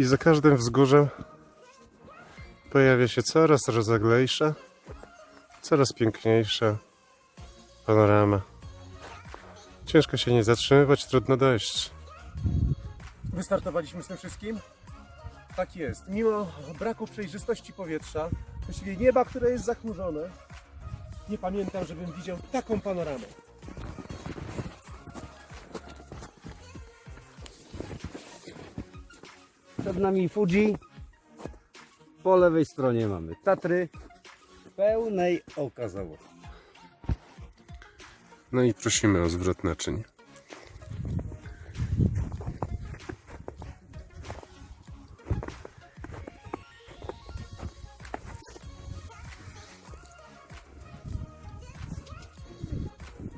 I za każdym wzgórzem pojawia się coraz rozleglejsza, coraz piękniejsza panorama. Ciężko się nie zatrzymywać, trudno dojść. Wystartowaliśmy z tym wszystkim? Tak jest. Mimo braku przejrzystości powietrza, czyli nieba, które jest zachmurzone, nie pamiętam, żebym widział taką panoramę. Przed nami Fuji. Po lewej stronie mamy Tatry. Pełnej okazałości. No i prosimy o zwrot naczyń.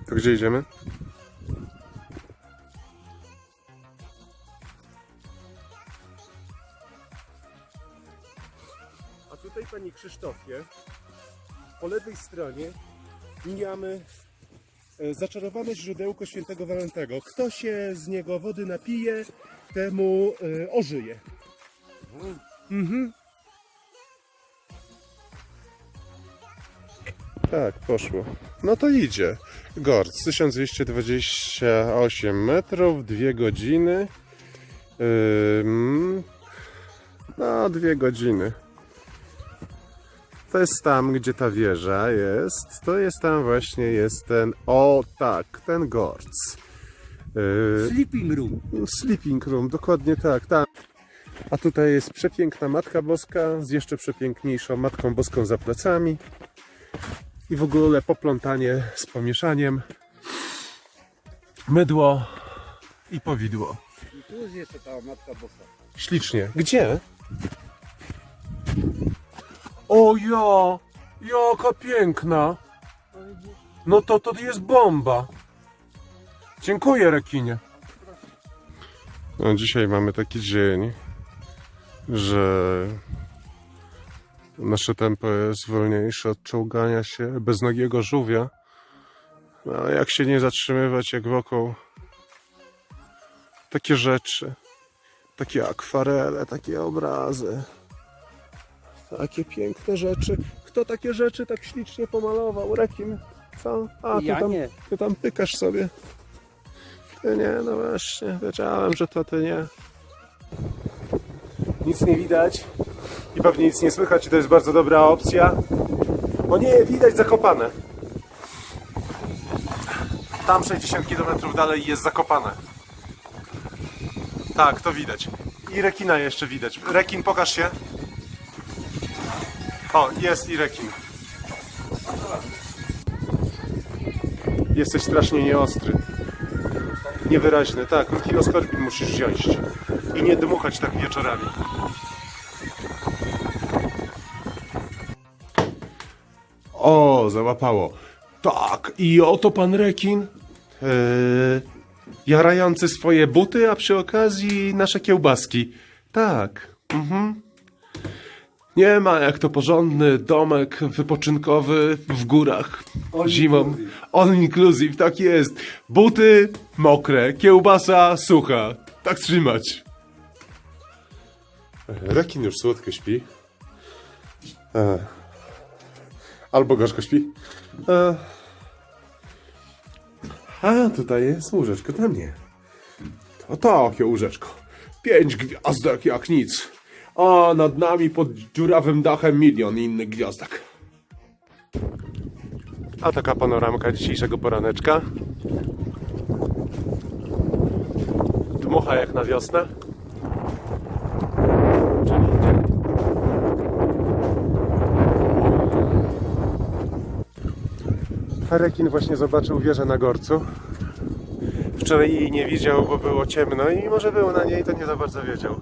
To gdzie idziemy? Panie Krzysztofie, po lewej stronie mijamy e, zaczarowane źródełko świętego Walentego. Kto się z niego wody napije, temu e, ożyje. Mhm. Tak, poszło. No to idzie. Gorc, 1228 metrów, 2 godziny. No, dwie godziny. To jest tam, gdzie ta wieża jest. To jest tam właśnie, jest ten, o tak, ten gorc. Yy, Sleeping room. Sleeping Room, dokładnie tak, tak. A tutaj jest przepiękna Matka Boska z jeszcze przepiękniejszą Matką Boską za plecami. I w ogóle poplątanie z pomieszaniem. Mydło i powidło. I tu jest jeszcze ta matka boska. Ślicznie. Gdzie? O ja! Jaka piękna! No to to jest bomba. Dziękuję, rekinie. No, dzisiaj mamy taki dzień, że nasze tempo jest wolniejsze od czołgania się beznogiego żółwia. No, ale jak się nie zatrzymywać, jak wokół takie rzeczy, takie akwarele, takie obrazy, takie piękne rzeczy. Kto takie rzeczy tak ślicznie pomalował? Rekin, co? A, ty Ja tam, nie. ty tam pykasz sobie. Ty nie, no właśnie, wiedziałem, że to ty nie. Nic nie widać i pewnie nic nie słychać i to jest bardzo dobra opcja. O nie, widać zakopane. Tam 60 km dalej jest zakopane. Tak, to widać. I rekina jeszcze widać. Rekin, pokaż się. O, jest i rekin. Jesteś strasznie nieostry. Niewyraźny, tak. Kiloskorbin musisz wziąć. I nie dmuchać tak wieczorami. O, załapało. Tak, i oto pan rekin. Yy, jarający swoje buty, a przy okazji nasze kiełbaski. Tak. Mhm. Nie ma jak to porządny domek wypoczynkowy w górach. All Zimą. inclusive. All inclusive, tak jest. Buty mokre, kiełbasa sucha. Tak trzymać. Rekin już słodko śpi. E. Albo gorzko śpi. E. A, tutaj jest łóżeczko dla mnie. To takie łóżeczko. Pięć gwiazdek jak nic. A nad nami pod dziurawym dachem milion innych gwiazdek. A taka panoramka dzisiejszego poraneczka. Dmucha jak na wiosnę. Czyli idzie. Rekin właśnie zobaczył wieżę na Gorcu. Wczoraj jej nie widział, bo było ciemno i może był na niej, to nie za bardzo wiedział.